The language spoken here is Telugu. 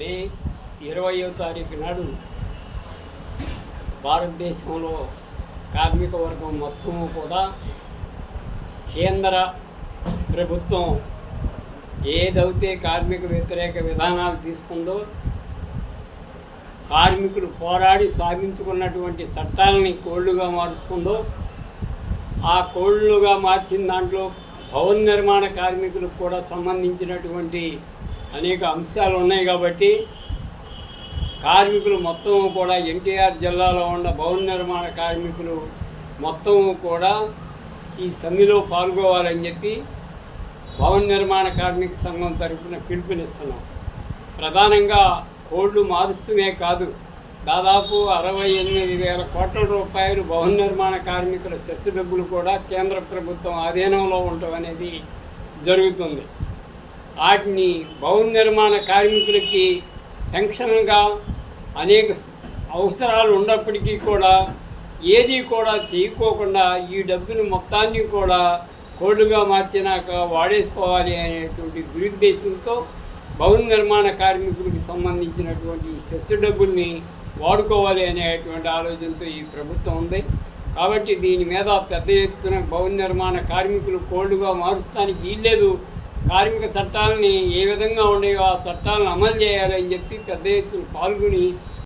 మే ఇరవయో తారీఖు నాడు భారతదేశంలో కార్మిక వర్గం మొత్తం కూడా కేంద్ర ప్రభుత్వం ఏదైతే కార్మిక వ్యతిరేక విధానాలు తీసుకుందో కార్మికులు పోరాడి సాధించుకున్నటువంటి చట్టాలని కోళ్ళుగా మారుస్తుందో ఆ కోళ్ళుగా మార్చిన దాంట్లో భవన నిర్మాణ కార్మికులకు కూడా సంబంధించినటువంటి అనేక అంశాలు ఉన్నాయి కాబట్టి కార్మికులు మొత్తం కూడా ఎన్టీఆర్ జిల్లాలో ఉన్న భవన నిర్మాణ కార్మికులు మొత్తం కూడా ఈ సమ్మెలో పాల్గొవాలని చెప్పి భవన నిర్మాణ కార్మిక సంఘం తరఫున పిలుపునిస్తున్నాం. ప్రధానంగా కోళ్ళు మారుస్తూనే కాదు దాదాపు అరవై ఎనిమిది వేల కోట్ల రూపాయలు భవన నిర్మాణ కార్మికుల సెస్ డబ్బులు కూడా కేంద్ర ప్రభుత్వం ఆధీనంలో ఉండటం అనేది జరుగుతుంది. వాటిని భవన నిర్మాణ కార్మికులకి పెన్షన్గా అనేక అవసరాలు ఉన్నప్పటికీ కూడా ఏది కూడా చేయకోకుండా ఈ డబ్బును మొత్తాన్ని కూడా కోడ్లుగా మార్చినాక వాడేసుకోవాలి అనేటువంటి దురుద్దేశంతో భవన నిర్మాణ కార్మికులకు సంబంధించినటువంటి ఈ సెస్ డబ్బుల్ని వాడుకోవాలి అనేటువంటి ఆలోచనతో ఈ ప్రభుత్వం ఉంది. కాబట్టి దీని మీద పెద్ద ఎత్తున భవన నిర్మాణ కార్మికులు కోల్డ్గా మారుస్తానికి వీల్లేదు. కార్మిక చట్టాలని ఏ విధంగా ఉండేవో ఆ చట్టాలను అమలు చేయాలని చెప్పి పెద్ద ఎత్తున పాల్గొని